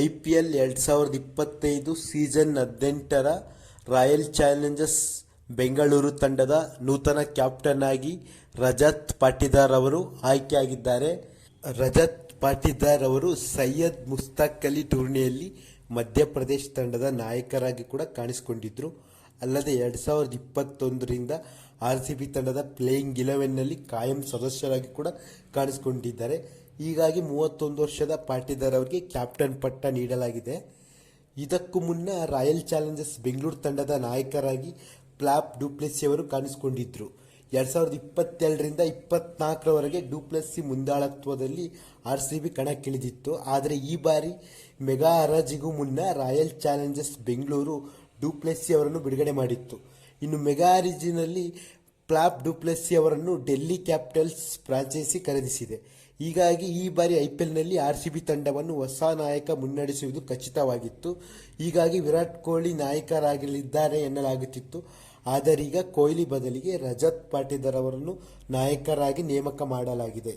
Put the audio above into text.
I P L ಎರಡು ಸಾವಿರದ ಇಪ್ಪತ್ತೈದು ಸೀಸನ್ ಹದಿನೆಂಟರ ರಾಯಲ್ ಚಾಲೆಂಜರ್ಸ್ ಬೆಂಗಳೂರು ತಂಡದ ನೂತನ ಕ್ಯಾಪ್ಟನ್ ಆಗಿ ರಜತ್ ಪಾಟೀದಾರ್ ಅವರು ಆಯ್ಕೆಯಾಗಿದ್ದಾರೆ. ರಜತ್ ಪಾಟೀದಾರ್ ಅವರು ಸೈಯದ್ ಮುಸ್ತಾಕ್ ಅಲಿ ಟೂರ್ನಿಯಲ್ಲಿ ಮಧ್ಯಪ್ರದೇಶ ತಂಡದ ನಾಯಕರಾಗಿ ಕೂಡ ಕಾಣಿಸಿಕೊಂಡಿದ್ರು. ಅಲ್ಲದೆ ಎರಡು ಸಾವಿರದ ಇಪ್ಪತ್ತೊಂದರಿಂದ ಆರ್ ಸಿ ಬಿ ತಂಡದ ಪ್ಲೇಯಿಂಗ್ ಇಲೆವೆನ್ನಲ್ಲಿ ಕಾಯಂ ಸದಸ್ಯರಾಗಿ ಕೂಡ ಕಾಣಿಸಿಕೊಂಡಿದ್ದಾರೆ. ಹೀಗಾಗಿ ಮೂವತ್ತೊಂದು ವರ್ಷದ ಪಾಟಿದಾರ್ ಅವರಿಗೆ ಕ್ಯಾಪ್ಟನ್ ಪಟ್ಟ ನೀಡಲಾಗಿದೆ. ಇದಕ್ಕೂ ಮುನ್ನ ರಾಯಲ್ ಚಾಲೆಂಜರ್ಸ್ ಬೆಂಗಳೂರು ತಂಡದ ನಾಯಕರಾಗಿ ಪ್ಲಾಪ್ ಡೂಪ್ಲೆಸ್ಸಿ ಅವರು ಕಾಣಿಸಿಕೊಂಡಿದ್ದರು ಎರಡು ಸಾವಿರದ ಇಪ್ಪತ್ತೆರಡರಿಂದ ಇಪ್ಪತ್ನಾಲ್ಕರವರೆಗೆ ಡೂಪ್ಲೆಸ್ಸಿ ಮುಂದಾಳತ್ವದಲ್ಲಿ ಆರ್ ಸಿ ಬಿ ಕಣಕ್ಕಿಳಿದಿತ್ತು. ಆದರೆ ಈ ಬಾರಿ ಮೆಗಾ ಹರಾಜಿಗೂ ಮುನ್ನ ರಾಯಲ್ ಚಾಲೆಂಜರ್ಸ್ ಬೆಂಗಳೂರು ಡೂಪ್ಲೆಸ್ಸಿ ಅವರನ್ನು ಬಿಡುಗಡೆ ಮಾಡಿತ್ತು. ಇನ್ನು ಮೆಗಾ ರಿಜಿನಲ್ಲಿ ಪ್ಲಾಪ್ ಡೂಪ್ಲೆಸ್ಸಿ ಅವರನ್ನು ಡೆಲ್ಲಿ ಕ್ಯಾಪಿಟಲ್ಸ್ ಫ್ರಾಂಚೈಸಿ ಖರೀದಿಸಿದೆ. ಹೀಗಾಗಿ ಈ ಬಾರಿ ಐ ಪಿ ಎಲ್ನಲ್ಲಿ ಆರ್ ಸಿ ಬಿ ತಂಡವನ್ನು ಹೊಸ ನಾಯಕ ಮುನ್ನಡೆಸುವುದು ಖಚಿತವಾಗಿತ್ತು. ಹೀಗಾಗಿ ವಿರಾಟ್ ಕೊಹ್ಲಿ ನಾಯಕರಾಗಲಿದ್ದಾರೆ ಎನ್ನಲಾಗುತ್ತಿತ್ತು. ಆದರೀಗ ಕೊಹ್ಲಿ ಬದಲಿಗೆ ರಜತ್ ಪಾಟೀದರ್ ಅವರನ್ನು ನಾಯಕರಾಗಿ ನೇಮಕ ಮಾಡಲಾಗಿದೆ.